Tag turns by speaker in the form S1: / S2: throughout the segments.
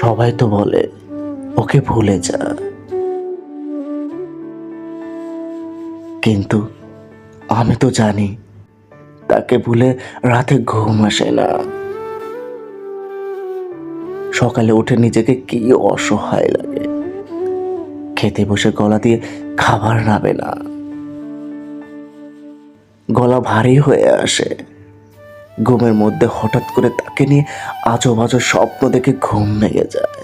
S1: সবাই তো বলে, ওকে ভুলে যা। কিন্তু আমি তো জানি, তাকে ভুলে রাতে ঘুম আসে না। সকালে উঠে নিজেকে কি অসহায় লাগে। খেতে বসে গলা দিয়ে খাবার নাবে না। গলা ভারী হয়ে আসে। ঘুমের মধ্যে হঠাৎ করে তাকে নিয়ে আজো বাজো স্বপ্ন দেখে ঘুম ভেঙে যায়।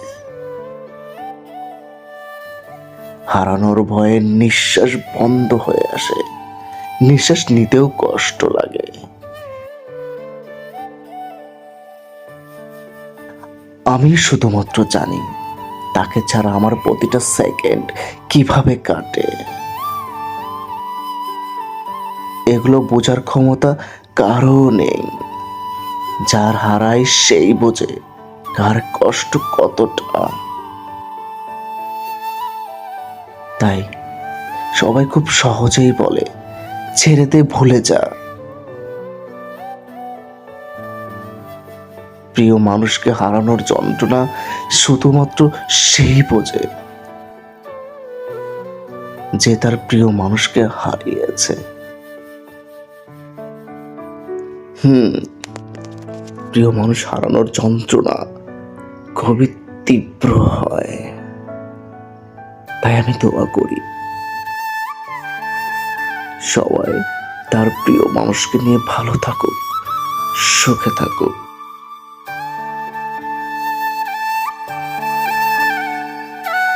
S1: হারানোর ভয়ে নিঃশ্বাস বন্ধ হয়ে আসে। নিঃশ্বাস নিতেও কষ্ট লাগে। আমি শুধুমাত্র জানি, তাকে ছাড়া আমার প্রতিটা সেকেন্ড কীভাবে কাটে। এগুলো বোঝার ক্ষমতা কারও নেই যার হারায় সেই বোঝে কার কষ্ট কতটা। তাই সবাই খুব সহজেই বলে, ছেড়ে দে, ভুলে যা। প্রিয় মানুষকে হারানোর যন্ত্রণা শুধুমাত্র সেই বোঝে যে তার প্রিয় মানুষকে হারিয়েছে। হুম। প্রিয় মানুষ, হারানোর যন্ত্রণা খুবই তীব্র হয়। তাই আমি দোয়া করি। সবাই তার প্রিয় মানুষকে নিয়ে ভালো থাকুক, সুখে থাকুক।